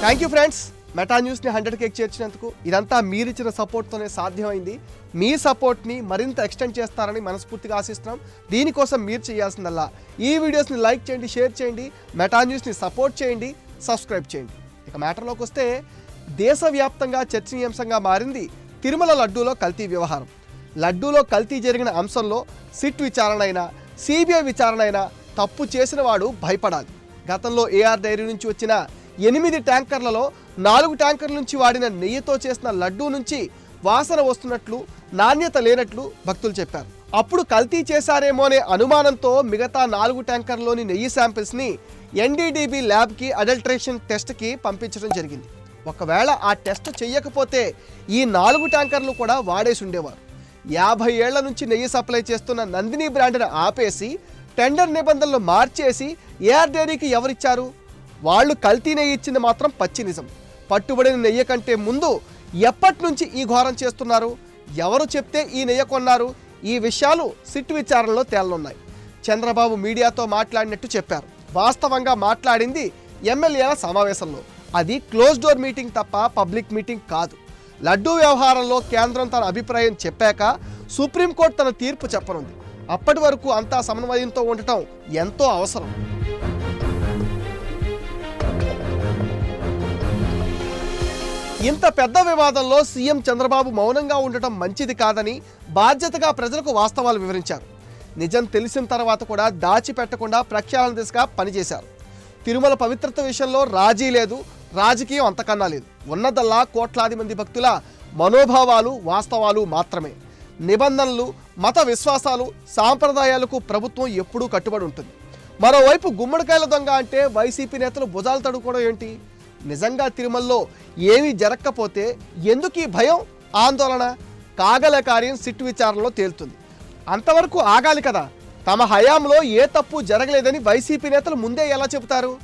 Thank you friends Meta న్యూస్ని hundred K చేర్చినందుకు ఇదంతా మీరిచ్చిన సపోర్ట్తోనే సాధ్యమైంది. మీ సపోర్ట్ని మరింత ఎక్స్టెండ్ చేస్తారని మనస్ఫూర్తిగా ఆశిస్తున్నాం. దీనికోసం మీరు చేయాల్సిందల్లా ఈ వీడియోస్ని లైక్ చేయండి షేర్ చేయండి మెటా న్యూస్ని సపోర్ట్ చేయండి సబ్స్క్రైబ్ చేయండి. ఇక మ్యాటర్లోకి వస్తే దేశవ్యాప్తంగా చర్చనీయాంశంగా మారింది తిరుమల లడ్డూలో కల్తీ వ్యవహారం. లడ్డూలో కల్తీ జరిగిన అంశంలో సిట్ విచారణ అయినా సిబిఐ విచారణ అయినా తప్పు చేసిన వాడు భయపడాలి. గతంలో ఏఆర్ డైరీ నుంచి వచ్చిన ఎనిమిది ట్యాంకర్లలో నాలుగు ట్యాంకర్ల నుంచి వాడిన నెయ్యితో చేసిన లడ్డూ నుంచి వాసన వస్తున్నట్లు నాణ్యత లేనట్లు భక్తులు చెప్పారు. అప్పుడు కల్తీ చేశారేమో అనే అనుమానంతో మిగతా నాలుగు ట్యాంకర్లోని నెయ్యి శాంపిల్స్ని ఎన్డీడీబీ ల్యాబ్కి అడల్ట్రేషన్ టెస్ట్కి పంపించడం జరిగింది. ఒకవేళ ఆ టెస్ట్ చేయకపోతే ఈ నాలుగు ట్యాంకర్లు కూడా వాడేసి ఉండేవారు. యాభై ఏళ్ళ నుంచి నెయ్యి సప్లై చేస్తున్న నందిని బ్రాండ్ను ఆపేసి టెండర్ నిబంధనలు మార్చేసి ఏఆర్ డైరీకి ఎవరిచ్చారు? వాళ్ళు కల్తీ నెయ్యి ఇచ్చింది మాత్రం పచ్చి నిజం. పట్టుబడిన నెయ్యి కంటే ముందు ఎప్పటి నుంచి ఈ ఘోరం చేస్తున్నారు? ఎవరు చెప్తే ఈ నెయ్యి కొన్నారు? ఈ విషయాలు సిట్ విచారణలో తేలనున్నాయి. చంద్రబాబు మీడియాతో మాట్లాడినట్టు చెప్పారు. వాస్తవంగా మాట్లాడింది ఎమ్మెల్యేల సమావేశంలో. అది క్లోజ్ డోర్ మీటింగ్ తప్ప పబ్లిక్ మీటింగ్ కాదు. లడ్డూ వ్యవహారంలో కేంద్రం తన అభిప్రాయం చెప్పాక సుప్రీంకోర్టు తన తీర్పు చెప్పనుంది. అప్పటి వరకు అంతా సమన్వయంతో ఉండటం ఎంతో అవసరం. ఇంత పెద్ద వివాదంలో సీఎం చంద్రబాబు మౌనంగా ఉండటం మంచిది కాదని బాధ్యతగా ప్రజలకు వాస్తవాలు వివరించారు. నిజం తెలిసిన తర్వాత కూడా దాచిపెట్టకుండా ప్రక్షాళన దిశగా పనిచేశారు. తిరుమల పవిత్రత విషయంలో రాజీ లేదు రాజకీయం అంతకన్నా లేదు. ఉన్నదల్లా కోట్లాది మంది భక్తుల మనోభావాలు వాస్తవాలు మాత్రమే. నిబంధనలు మత విశ్వాసాలు సాంప్రదాయాలకు ప్రభుత్వం ఎప్పుడూ కట్టుబడి ఉంటుంది. మరోవైపు గుమ్మడికాయల దొంగ అంటే వైసీపీ నేతలు భుజాలు తడుకోవడం ఏంటి? నిజంగా తిరుమలలో ఏమీ జరగకపోతే ఎందుకు ఈ భయం? ఆందోళన కాగల కార్యం సిట్ విచారణలో తేలుతుంది. అంతవరకు ఆగాలి కదా. తమ హయాంలో ఏ తప్పు జరగలేదని వైసీపీ నేతలు ముందే ఎలా చెబుతారు?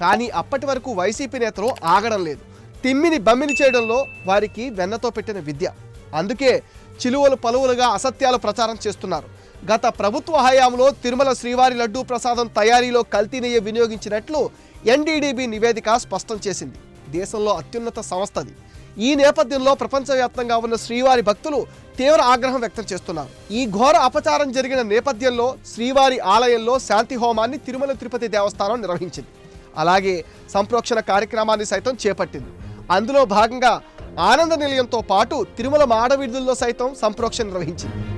కానీ అప్పటి వరకు వైసీపీ నేతలు ఆగడం లేదు. తిమ్మిని బమ్మిని చేయడంలో వారికి వెన్నతో పెట్టిన విద్య. అందుకే చిలువలు పలువులుగా అసత్యాలు ప్రచారం చేస్తున్నారు. గత ప్రభుత్వ హయాంలో తిరుమల శ్రీవారి లడ్డూ ప్రసాదం తయారీలో కల్తీనయ్య వినియోగించినట్లు ఎన్డీడీబీ నివేదిక స్పష్టం చేసింది. దేశంలో అత్యున్నత సంస్థది ఈ నేపథ్యంలో ప్రపంచవ్యాప్తంగా ఉన్న శ్రీవారి భక్తులు తీవ్ర ఆగ్రహం వ్యక్తం చేస్తున్నారు. ఈ ఘోర అపచారం జరిగిన నేపథ్యంలో శ్రీవారి ఆలయంలో శాంతి హోమాన్ని తిరుమల తిరుపతి దేవస్థానం నిర్వహించింది. అలాగే సంప్రోక్షణ కార్యక్రమాన్ని సైతం చేపట్టింది. అందులో భాగంగా ఆనంద నిలయంతో పాటు తిరుమల మాడవీధుల్లో సైతం సంప్రోక్షణ నిర్వహించింది.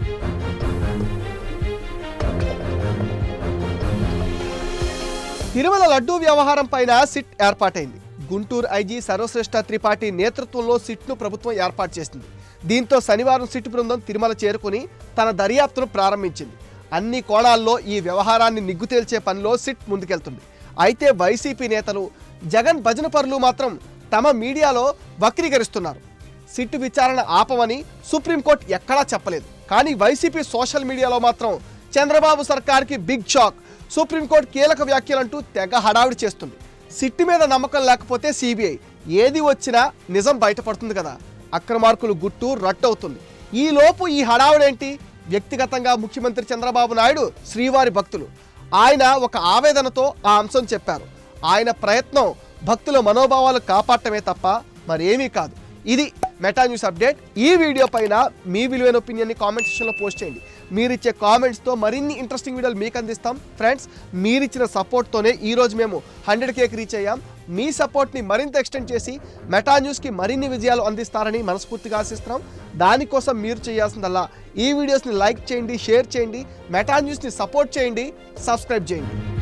తిరుమల లడ్డూ వ్యవహారం పైన సిట్ ఏర్పాటైంది. గుంటూరు ఐజీ సర్వశ్రేష్ఠ త్రిపాఠి నేతృత్వంలో సిట్ను ప్రభుత్వం ఏర్పాటు చేసింది. దీంతో శనివారం సిట్ బృందం తిరుమల చేరుకుని తన దర్యాప్తును ప్రారంభించింది. అన్ని కోణాల్లో ఈ వ్యవహారాన్ని నిగ్గు తేల్చే పనిలో సిట్ ముందుకెళ్తుంది. అయితే వైసీపీ నేతలు జగన్ భజన పరులు మాత్రం తమ మీడియాలో వక్రీకరిస్తున్నారు. సిట్ విచారణ ఆపమని సుప్రీంకోర్టు ఎక్కడా చెప్పలేదు. కానీ వైసీపీ సోషల్ మీడియాలో మాత్రం చంద్రబాబు సర్కార్కి బిగ్ షాక్. సుప్రీంకోర్టు కీలక వ్యాఖ్యలంటూ తెగ హడావిడి చేస్తుంది. సిట్టి మీద నమ్మకం లేకపోతే సిబిఐ ఏది వచ్చినా నిజం బయటపడుతుంది కదా. అక్రమార్కులు గుట్టు రట్టవుతుంది. ఈలోపు ఈ హడావుడేంటి? వ్యక్తిగతంగా ముఖ్యమంత్రి చంద్రబాబు నాయుడు శ్రీవారి భక్తులు. ఆయన ఒక ఆవేదనతో ఆ అంశం చెప్పారు. ఆయన ప్రయత్నం భక్తుల మనోభావాలు కాపాడటమే తప్ప మరేమీ కాదు. ఇది మెటా న్యూస్ అప్డేట్. ఈ వీడియో పైన మీ విలువైన ఒపీనియన్ని కామెంట్ సెక్షన్లో పోస్ట్ చేయండి. మీరిచ్చే కామెంట్స్తో మరిన్ని ఇంట్రెస్టింగ్ వీడియోలు మీకు అందిస్తాం. ఫ్రెండ్స్ మీరిచ్చిన సపోర్ట్తోనే ఈరోజు మేము హండ్రెడ్ కేక్ రీచ్ అయ్యాం. మీ సపోర్ట్ని మరింత ఎక్స్టెండ్ చేసి మెటా న్యూస్కి మరిన్ని విజయాలు అందిస్తారని మనస్ఫూర్తిగా ఆశిస్తున్నాం. దానికోసం మీరు చేయాల్సిందల్లా ఈ వీడియోస్ని లైక్ చేయండి షేర్ చేయండి. మెటా న్యూస్ని సపోర్ట్ చేయండి సబ్స్క్రైబ్ చేయండి.